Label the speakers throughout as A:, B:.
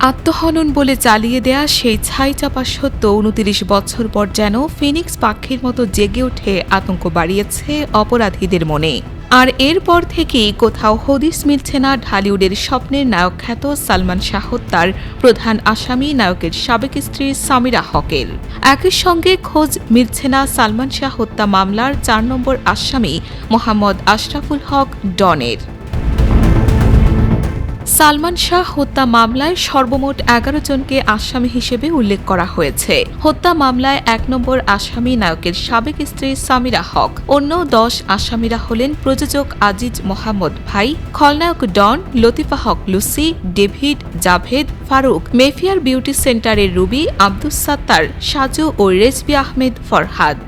A: আত্মহনন বলে চালিয়ে দেয়া সেই ছাই চাপা সত্য উনতিরিশ বছর পর যেন ফিনিক্স পাখির মতো জেগে উঠে আতঙ্ক বাড়িয়েছে অপরাধীদের মনে। আর এরপর থেকেই কোথাও হদিস মিলছে না ঢালিউডের স্বপ্নের নায়ক খ্যাত সালমান শাহ হত্যার প্রধান আসামি নায়কের সাবেক স্ত্রী সামিরা হকের। একই সঙ্গে খোঁজ মিলছে না সালমান শাহ হত্যা মামলার চার নম্বর আসামি মোহাম্মদ আশরাফুল হক ডনের। সালমান শাহ হত্যা মামলায় সর্বমোট এগারো জনকে আসামি হিসেবে উল্লেখ করা হয়েছে। হত্যা মামলায় এক নম্বর আসামি নায়কের সাবেক স্ত্রী সামিরা হক। অন্য দশ আসামিরা হলেন প্রযোজক আজিজ মোহাম্মদ ভাই, খলনায়ক don, Latifa Haque Lucy, David Javed, Faruk, Mayfair beauty সেন্টারের রুবি, আব্দুস সাত্তার, সাজু ও রেজবি আহমেদ ফরহাদ।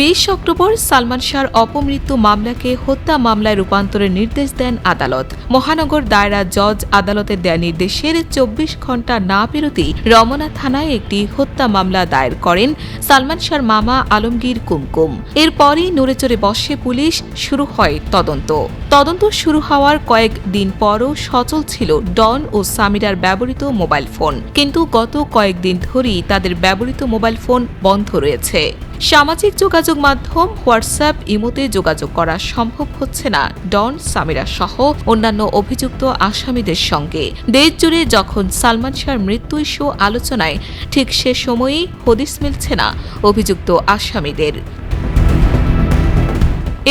A: বিশ অক্টোবর সালমান শাহর অপমৃত্যু মামলাকে হত্যা মামলায় রূপান্তরের নির্দেশ দেন আদালত। মহানগর দায়রা জজ আদালতের দেয়া নির্দেশের চব্বিশ ঘণ্টা না পেরোতেই রমনা থানায় একটি হত্যা মামলা দায়ের করেন সালমান শাহর মামা আলমগীর কুমকুম। এরপরই নড়েচড়ে বসে পুলিশ, শুরু হয় তদন্ত। তদন্ত শুরু হওয়ার কয়েক দিন পরও সচল ছিল ডন ও সামিরার ব্যবহৃত মোবাইল ফোন। কিন্তু গত কয়েকদিন ধরেই তাদের ব্যবহৃত মোবাইল ফোন বন্ধ রয়েছে। সামাজিক যোগাযোগ মাধ্যম, হোয়াটসঅ্যাপ, ইমোতে যোগাযোগ করা সম্ভব হচ্ছে না। ডন, সামিরা সহ অন্যান্য অভিযুক্ত আসামিদের সঙ্গে। দেশ জুড়ে যখন সালমান শাহর মৃত্যু ইস্যু আলোচনায়, ঠিক সে সময়েই হদিস মিলছে না অভিযুক্ত আসামিদের।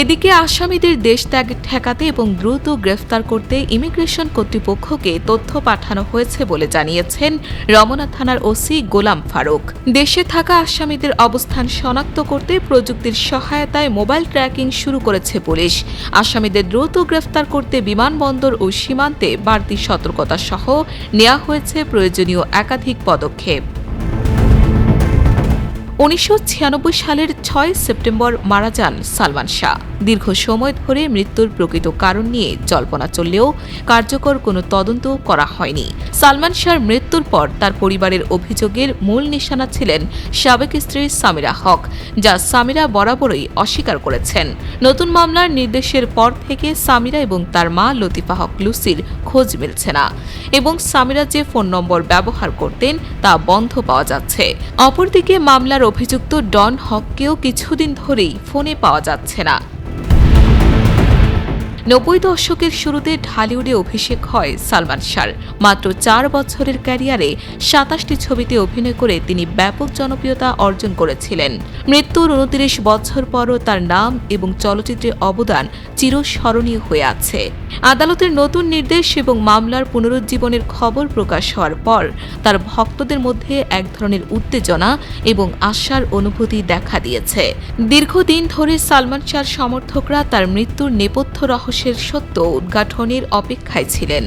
A: এদিকে আসামিদের দেশ ত্যাগ ঠেকাতে এবং দ্রুত গ্রেফতার করতে ইমিগ্রেশন কর্তৃপক্ষকে তথ্য পাঠানো হয়েছে বলে জানিয়েছেন রমনা থানার ওসি গোলাম ফারুক। দেশে থাকা আসামিদের অবস্থান শনাক্ত করতে প্রযুক্তির সহায়তায় মোবাইল ট্র্যাকিং শুরু করেছে পুলিশ। আসামিদের দ্রুত গ্রেফতার করতে বিমানবন্দর ও সীমান্তে বাড়তি সতর্কতা সহ নেওয়া হয়েছে প্রয়োজনীয় একাধিক পদক্ষেপ। উনিশশো ছিয়ানব্বই সালের ছয় সেপ্টেম্বর মারা যান সালমান শাহ। দীর্ঘ সময় ধরে মৃত্যুর প্রকৃত কারণ নিয়ে জল্পনা চললেও কার্যকর কোনো তদন্ত করা হয়নি। সালমান শাহর মৃত্যুর পর তার পরিবারের অভিযোগের মূল নিশানা ছিলেন সাবেক স্ত্রী সামিরা হক, যা সামিরা বরাবরই অস্বীকার করেছেন। নতুন মামলার নির্দেশের পর থেকে সামিরা এবং তার মা লতিফা হক লুসির খোঁজ মিলছে না এবং সামিরা যে ফোন নম্বর ব্যবহার করতেন তা বন্ধ পাওয়া যাচ্ছে। অপরদিকে মামলার অভিযুক্ত ডন হককেও কিছুদিন ধরেই ফোনে পাওয়া যাচ্ছে না। নব্বই দশকের শুরুতে ঢালিউডে অভিষেক হয় সালমান শাহর। মাত্র চার বছরের ক্যারিয়ারে সাতাশটি ছবিতে অভিনয় করে তিনি ব্যাপক জনপ্রিয়তা অর্জন করেছিলেন। মৃত্যুর উনত্রিশ বছর পরও তার নাম এবং চলচ্চিত্রের অবদান চিরস্মরণীয় হয়ে আছে। আদালতের নতুন নির্দেশ এবং মামলার পুনরুজ্জীবনের খবর প্রকাশ হওয়ার পর তার ভক্তদের মধ্যে এক ধরনের উত্তেজনা এবং আশার অনুভূতি দেখা দিয়েছে। দীর্ঘদিন ধরে সালমান শাহর সমর্থকরা তার মৃত্যুর নেপথ্য রহস্যের সত্য উদ্ঘাটনের অপেক্ষায় ছিলেন।